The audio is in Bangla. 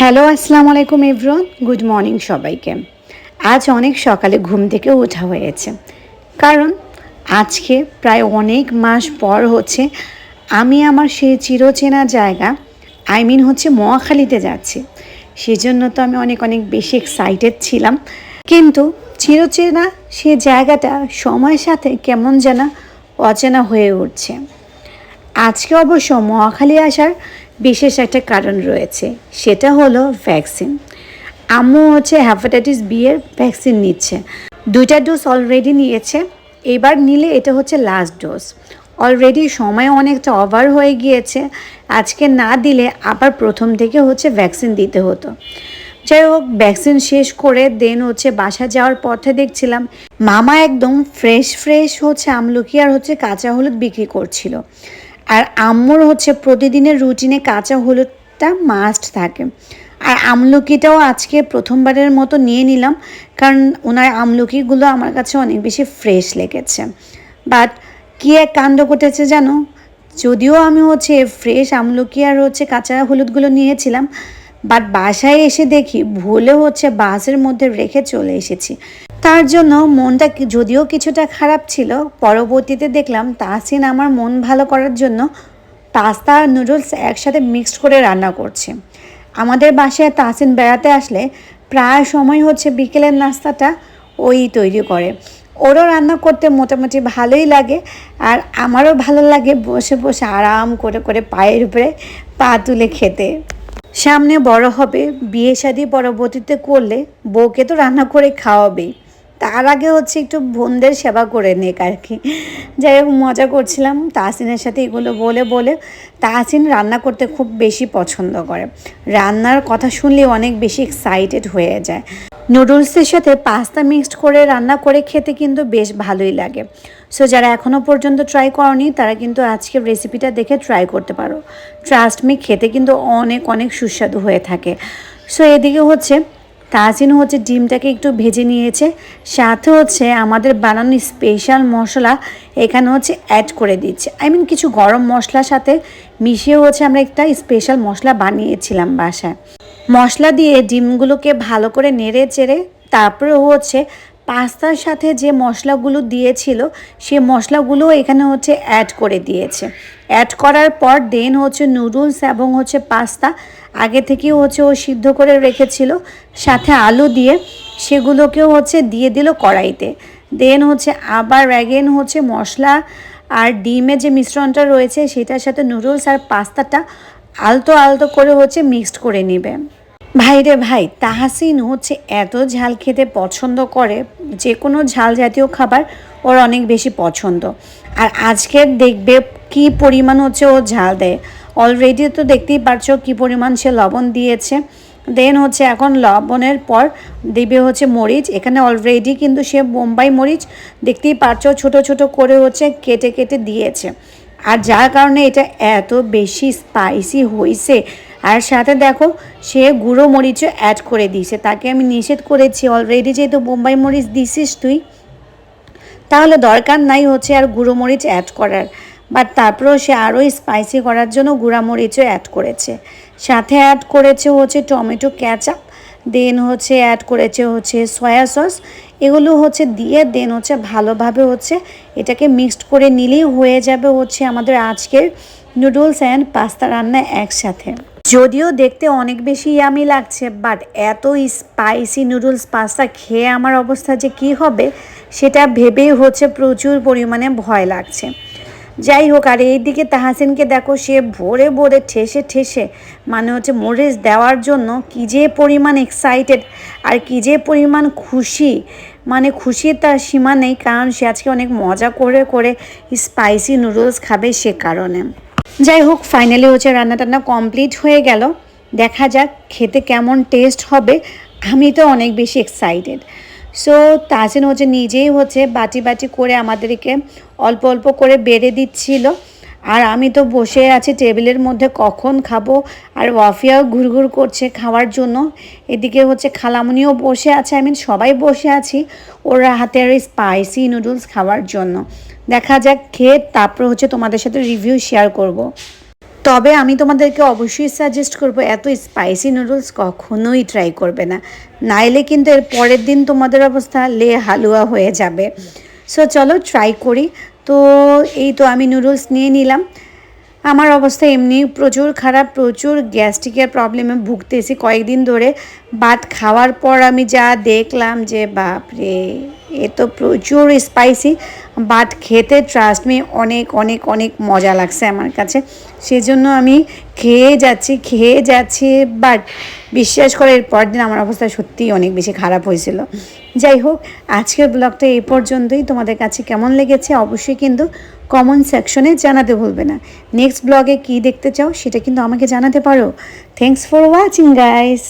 হ্যালো, আসসালামু আলাইকুম এভরন গুড মর্নিং সবাইকে। আজ অনেক সকালে ঘুম থেকে ওঠা হয়েছে। কারণ আজকে প্রায় অনেক মাস পর হচ্ছে আমি আমার সেই চিরচেনা জায়গা আই মিন হচ্ছে মহাখালীতে যাচ্ছি। সেজন্য তো আমি অনেক অনেক বেশি এক্সাইটেড ছিলাম। কিন্তু চিরচেনা সে জায়গাটা সময়ের সাথে কেমন যেন অচেনা হয়ে উঠছে। আজকে অবশ্য মহাখালী আসার বিশেষ একটা কারণ রয়েছে। সেটা হলো ভ্যাকসিন আম্মু হচ্ছে হ্যাপাটাইটিস বি এর ভ্যাকসিন নিচ্ছে। দুইটা ডোজ অলরেডি নিয়েছে। এবার নিলে এটা হচ্ছে লাস্ট ডোজ অলরেডি সময় অনেকটা ওভার হয়ে গিয়েছে। আজকে না দিলে আবার প্রথম থেকে হচ্ছে ভ্যাকসিন দিতে হতো। যাই হোক ভ্যাকসিন শেষ করে দেন হচ্ছে বাসা যাওয়ার পথে দেখছিলাম, মামা একদম ফ্রেশ ফ্রেশ হচ্ছে আমলকি আর হচ্ছে কাঁচা হলুদ বিক্রি করছিল। আর আম্মুর হচ্ছে প্রতিদিনের রুটিনে কাঁচা হলুদটা মাস্ট থাকে। আর আমলকিটাও আজকে প্রথমবারের মতো নিয়ে নিলাম, কারণ ওনার আমলকিগুলো আমার কাছে অনেক বেশি ফ্রেশ লেগেছে। বাট কী এক কাণ্ড ঘটেছে জানো? যদিও আমি হচ্ছে ফ্রেশ আমলকি আর হচ্ছে কাঁচা হলুদগুলো নিয়েছিলাম বাট বাসায় এসে দেখি ভুলে হচ্ছে বাসের মধ্যে রেখে চলে এসেছি। তার জন্য মনটা যদিও কিছুটা খারাপ ছিল, পরবর্তীতে দেখলাম তাহসিন আমার মন ভালো করার জন্য পাস্তা আর নুডলস একসাথে মিক্সড করে রান্না করছে। আমাদের বাসায় তাহসিন বেড়াতে আসলে প্রায় সময় হচ্ছে বিকেলের নাস্তাটা ওই তৈরি করে। ওরও রান্না করতে মোটামুটি ভালোই লাগে আর আমারও ভালো লাগে বসে বসে আরাম করে করে পায়ের উপরে পা তুলে খেতে। সামনে বড় হবে, বিয়ে শাদি পরবর্তীতে করলে বউকে তো রান্না করে খাওয়াবেই। তার আগে হচ্ছে একটু বোনদের সেবা করে নেক আর কি। যাই হোক, মজা করছিলাম। তাহসিনের সাথে এগুলো বলে বলে তাহসিন রান্না করতে খুব বেশি পছন্দ করে। রান্নার কথা শুনলে অনেক বেশি এক্সাইটেড হয়ে যায়। নুডলসের সাথে পাস্তা মিক্সড করে রান্না করে খেতে কিন্তু বেশ ভালোই লাগে। সো যারা এখনও পর্যন্ত ট্রাই করনি, তারা কিন্তু আজকের রেসিপিটা দেখে ট্রাই করতে পারো। ট্রাস্ট মি খেতে কিন্তু অনেক অনেক সুস্বাদু হয়ে থাকে। সো এদিকে হচ্ছে তাজিন হচ্ছে ডিমটাকে একটু ভেজে নিয়েছে। সাথে হচ্ছে আমাদের বানানো স্পেশাল মশলা এখানে হচ্ছে অ্যাড করে দিচ্ছে। আই মিন কিছু গরম মশলার সাথে মিশিয়ে হচ্ছে আমরা একটা স্পেশাল মশলা বানিয়েছিলাম বাসায়। মশলা দিয়ে ডিমগুলোকে ভালো করে নেড়ে চেড়ে তারপরে হচ্ছে পাস্তার সাথে যে মশলাগুলো দিয়েছিল, সে মশলাগুলো এখানে হচ্ছে অ্যাড করে দিয়েছে। অ্যাড করার পর দেন হচ্ছে নুডলস এবং হচ্ছে পাস্তা আগে থেকেই হচ্ছে ও সিদ্ধ করে রেখেছিল, সাথে আলু দিয়ে সেগুলোকেও হচ্ছে দিয়ে দিল কড়াইতে। দেন হচ্ছে আবার অ্যাগেন হচ্ছে মশলা আর ডিমের যে মিশ্রণটা রয়েছে, সেটার সাথে নুডলস আর পাস্তাটা আলতো আলতো করে হচ্ছে মিক্সড করে নেবে। ভাই রে ভাই, তাহাসিন হচ্ছে এত ঝাল খেতে পছন্দ করে, যে কোনো ঝাল জাতীয় খাবার ওর অনেক বেশি পছন্দ। আর আজকের দেখবে কি পরিমাণ হচ্ছে ও ঝাল দেয়? অলরেডি তো দেখতেই পারছ কি পরিমাণ সে লবণ দিয়েছে। দেন হচ্ছে এখন লবণের পর দিবে হচ্ছে মরিচ। এখানে অলরেডি কিন্তু সে বোম্বাই মরিচ দেখতেই পারছ ছোট ছোট করে হচ্ছে কেটে কেটে দিয়েছে। আর যার কারণে এটা এত বেশি স্পাইসি হয়েছে আর সাথে দেখো, সে গুঁড়ো মরিচও অ্যাড করে দিয়েছে। তাকে আমি নিষেধ করেছি। অলরেডি যেহেতু বোম্বাই মরিচ দিছিস তুই, তাহলে দরকার নাই হচ্ছে আর গুঁড়ো মরিচ অ্যাড করার। বাট তারপরেও সে আরও স্পাইসি করার জন্য গুঁড়া মরিচও অ্যাড করেছে। সাথে অ্যাড করেছে হচ্ছে টমেটো ক্যাচাপ দেন হচ্ছে অ্যাড করেছে হচ্ছে সয়া সস এগুলো হচ্ছে দিয়ে দেন হচ্ছে ভালোভাবে হচ্ছে এটাকে মিক্সড করে নিলেই হয়ে যাবে হচ্ছে আমাদের আজকের নুডলস অ্যান্ড পাস্তা রান্না একসাথে। যদিও দেখতে অনেক বেশি ইয়ামি লাগছে বাট এত স্পাইসি নুডলস পাস্তা খেয়ে আমার অবস্থা যে কি হবে, সেটা ভেবেই হচ্ছে প্রচুর পরিমাণে ভয় লাগছে। যাই হোক আর এইদিকে তাহাসিনকে দেখো, সে ভোরে ভোরে ঠেসে ঠেসে মানে হচ্ছে মরিচ দেওয়ার জন্য কী যে পরিমাণ এক্সাইটেড আর কী যে পরিমাণ খুশি। মানে খুশির তার সীমা নেই, কারণ সে আজকে অনেক মজা করে করে স্পাইসি নুডলস খাবে সে কারণে। যাই হোক ফাইনালি হচ্ছে রান্না টান্না কমপ্লিট হয়ে গেল। দেখা যাক, খেতে কেমন টেস্ট হবে। আমি তো অনেক বেশি এক্সাইটেড সো তাসিন হচ্ছে নিজেই হচ্ছে বাটি বাটি করে আমাদেরকে অল্প অল্প করে বেড়ে দিচ্ছিল। আর আমি তো বসে আছি টেবিলের মধ্যে কখন খাব? আর ওয়াফিয়াও ঘুরঘুর করছে খাওয়ার জন্য। এদিকে হচ্ছে খালামুনিও বসে আছে আই মিন সবাই বসে আছি ওরা হাতের স্পাইসি নুডলস খাওয়ার জন্য। দেখা যাক, খেয়ে তারপর হচ্ছে তোমাদের সাথে রিভিউ শেয়ার করব। তবে আমি তোমাদেরকে অবশ্যই সাজেস্ট করব, এত স্পাইসি নুডলস কখনোই ট্রাই করবে না। নাইলে কিন্তু এর পরের দিন তোমাদের অবস্থা লে হালুয়া হয়ে যাবে। সো চলো ট্রাই করি। তো, এই তো আমি নুডলস নিয়ে নিলাম। আমার অবস্থা এমনি প্রচুর খারাপ, প্রচুর গ্যাস্ট্রিকের প্রবলেমে ভুগতেছি। কয়েকদিন ধরে ভাত খাওয়ার পর আমি যা দেখলাম যে, বাপরে! এ তো প্রচুর স্পাইসি বাট খেতে ট্রাস্ট মি অনেক অনেক অনেক মজা লাগছে আমার কাছে। সেজন্য আমি খেয়ে যাচ্ছি খেয়ে যাচ্ছি বাট বিশ্বাস করে, এর পরের দিন আমার অবস্থা সত্যিই অনেক বেশি খারাপ হয়েছিল। যাই হোক, আজকের ব্লগটা এই পর্যন্তই। তোমাদের কাছে কেমন লেগেছে অবশ্যই কিন্তু কমেন্ট সেকশনে জানাতে ভুলবে না। নেক্সট ব্লগে কী দেখতে চাও সেটা কিন্তু আমাকে জানাতে পারো। Thanks for watching guys